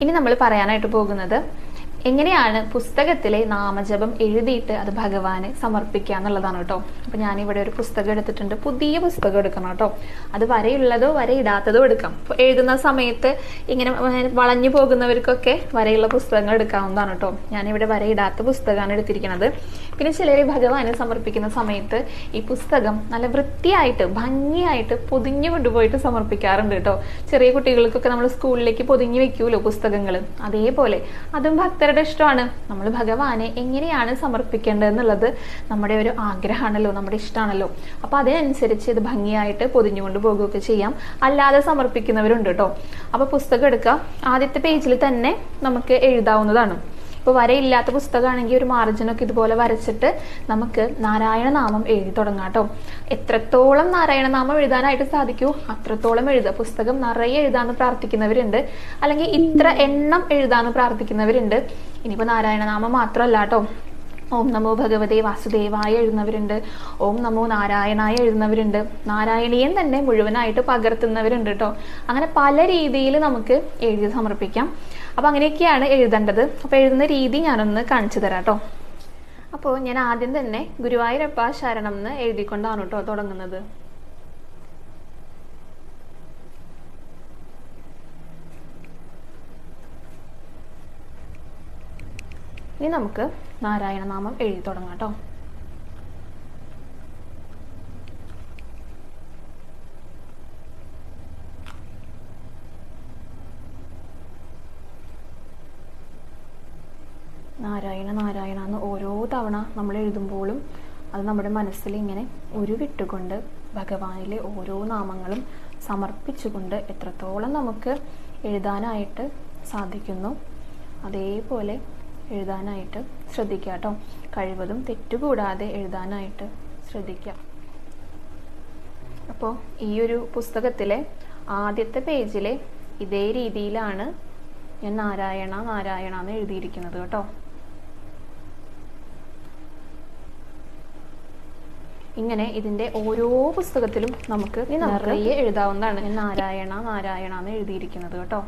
ഇനി നമ്മൾ പറയാനായിട്ട് പോകുന്നത് എങ്ങനെയാണ് പുസ്തകത്തിലെ നാമജപം എഴുതിയിട്ട് അത് ഭഗവാന് സമർപ്പിക്കുക എന്നുള്ളതാണ് കേട്ടോ. അപ്പൊ ഞാനിവിടെ ഒരു പുസ്തകം എടുത്തിട്ടുണ്ട്. പുതിയ പുസ്തകം എടുക്കണം കേട്ടോ. അത് വരയുള്ളതോ വരയിടാത്തതോ എടുക്കാം. അപ്പോൾ എഴുതുന്ന സമയത്ത് ഇങ്ങനെ വളഞ്ഞു പോകുന്നവർക്കൊക്കെ വരയുള്ള പുസ്തകങ്ങൾ എടുക്കാവുന്നതാണ് കേട്ടോ. ഞാനിവിടെ വരയിടാത്ത പുസ്തകമാണ് എടുത്തിരിക്കുന്നത്. പിന്നെ ചിലർ ഭഗവാനെ സമർപ്പിക്കുന്ന സമയത്ത് ഈ പുസ്തകം നല്ല വൃത്തിയായിട്ട് ഭംഗിയായിട്ട് പൊതിഞ്ഞു കൊണ്ടുപോയിട്ട് സമർപ്പിക്കാറുണ്ട് കേട്ടോ. ചെറിയ കുട്ടികൾക്കൊക്കെ നമ്മൾ സ്കൂളിലേക്ക് പൊതിഞ്ഞു വെക്കൂലോ പുസ്തകങ്ങൾ അതേപോലെ അതും ഭക്തരുടെ ഇഷ്ടമാണ്. നമ്മൾ ഭഗവാനെ എങ്ങനെയാണ് സമർപ്പിക്കേണ്ടത് എന്നുള്ളത് നമ്മുടെ ഒരു ആഗ്രഹമാണല്ലോ. നമ്മുടെ ഇഷ്ടമാണല്ലോ അപ്പൊ അതിനനുസരിച്ച് ഇത് ഭംഗിയായിട്ട് പൊതിഞ്ഞുകൊണ്ട് പോകുകയൊക്കെ ചെയ്യാം. അല്ലാതെ സമർപ്പിക്കുന്നവരുണ്ട് കേട്ടോ അപ്പൊ പുസ്തകം എടുക്കുക. ആദ്യത്തെ പേജിൽ തന്നെ നമുക്ക് എഴുതാവുന്നതാണ്. ഇപ്പോൾ വരയില്ലാത്ത പുസ്തകമാണെങ്കിൽ ഒരു മാർജിനൊക്കെ ഇതുപോലെ വരച്ചിട്ട് നമുക്ക് നാരായണ നാമം എഴുതി തുടങ്ങാം കേട്ടോ എത്രത്തോളം നാരായണ നാമം എഴുതാനായിട്ട് സാധിക്കൂ അത്രത്തോളം എഴുതുക. പുസ്തകം നിറയെ എഴുതാന്ന് പ്രാർത്ഥിക്കുന്നവരുണ്ട്. അല്ലെങ്കിൽ ഇത്ര എണ്ണം എഴുതാന്ന് പ്രാർത്ഥിക്കുന്നവരുണ്ട്. ഇനിയിപ്പോൾ നാരായണ നാമം മാത്രമല്ല കേട്ടോ ഓം നമോ ഭഗവതേ വാസുദേവായ എഴുതുന്നവരുണ്ട് ഓം നമോ നാരായണായ എഴുതുന്നവരുണ്ട് നാരായണീയൻ തന്നെ മുഴുവനായിട്ട് പകർത്തുന്നവരുണ്ട് കേട്ടോ അങ്ങനെ പല രീതിയിൽ നമുക്ക് എഴുതി സമർപ്പിക്കാം. അപ്പോൾ അങ്ങനെയൊക്കെയാണ് എഴുതേണ്ടത്. അപ്പോൾ എഴുതുന്ന രീതി ഞാനൊന്ന് കാണിച്ചു തരാം കേട്ടോ അപ്പോൾ ഞാൻ ആദ്യം തന്നെ ഗുരുവായൂരപ്പ ശരണം എന്ന് എഴുതിക്കൊണ്ടാണ് കേട്ടോ തുടങ്ങുന്നത്. ഇനി നമുക്ക് നാരായണ നാമം എഴുതി തുടങ്ങാം കേട്ടോ. നാരായണ നാരായണ എന്ന് ഓരോ തവണ നമ്മൾ എഴുതുമ്പോഴും അത് നമ്മുടെ മനസ്സിൽ ഇങ്ങനെ ഉരുവിട്ടുകൊണ്ട് ഭഗവാനിലെ ഓരോ നാമങ്ങളും സമർപ്പിച്ചുകൊണ്ട് എത്രത്തോളം നമുക്ക് എഴുതാനായിട്ട് സാധിക്കുന്നു. അതേപോലെ എഴുതാനായിട്ട് ശ്രദ്ധിക്കുക കേട്ടോ. കഴിവതും തെറ്റുകൂടാതെ എഴുതാനായിട്ട് ശ്രദ്ധിക്കുക. അപ്പോൾ ഈ ഒരു പുസ്തകത്തിലെ ആദ്യത്തെ പേജിലെ ഇതേ രീതിയിലാണ് ഞാൻ നാരായണ നാരായണ എന്ന് എഴുതിയിരിക്കുന്നത് കേട്ടോ. ഇങ്ങനെ ഇതിന്റെ ഓരോ പുസ്തകത്തിലും നമുക്ക് നിറയെ എഴുതാവുന്നതാണ്. നാരായണ നാരായണ എന്ന് എഴുതിയിരിക്കുന്നത് കേട്ടോ.